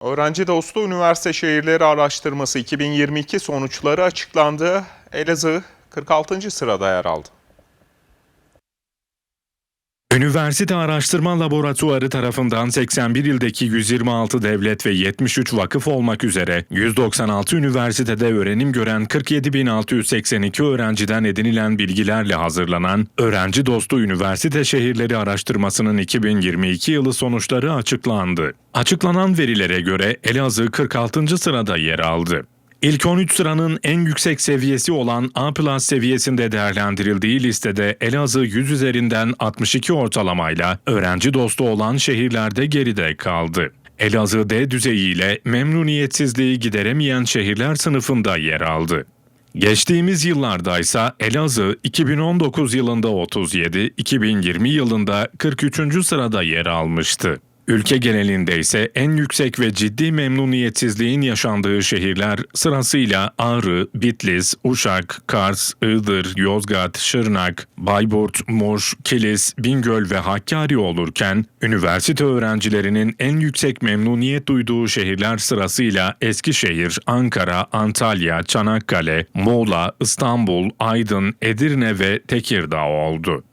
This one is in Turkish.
Öğrenci Dostu Üniversite Şehirleri Araştırması 2022 sonuçları açıklandı. Elazığ 46. sırada yer aldı. Üniversite Araştırma Laboratuvarı tarafından 81 ildeki 126 devlet ve 73 vakıf olmak üzere 196 üniversitede öğrenim gören 47.682 öğrenciden edinilen bilgilerle hazırlanan Öğrenci Dostu Üniversite Şehirleri Araştırması'nın 2022 yılı sonuçları açıklandı. Açıklanan verilere göre Elazığ 46. sırada yer aldı. İlk 13 sıranın en yüksek seviyesi olan A seviyesinde değerlendirildiği listede Elazığ 100 üzerinden 62 ortalamayla öğrenci dostu olan şehirlerde geride kaldı. Elazığ D düzeyiyle memnuniyetsizliği gideremeyen şehirler sınıfında yer aldı. Geçtiğimiz yıllarda ise Elazığ 2019 yılında 37, 2020 yılında 43. sırada yer almıştı. Ülke genelinde ise en yüksek ve ciddi memnuniyetsizliğin yaşandığı şehirler sırasıyla Ağrı, Bitlis, Uşak, Kars, Iğdır, Yozgat, Şırnak, Bayburt, Muş, Kilis, Bingöl ve Hakkari olurken, üniversite öğrencilerinin en yüksek memnuniyet duyduğu şehirler sırasıyla Eskişehir, Ankara, Antalya, Çanakkale, Muğla, İstanbul, Aydın, Edirne ve Tekirdağ oldu.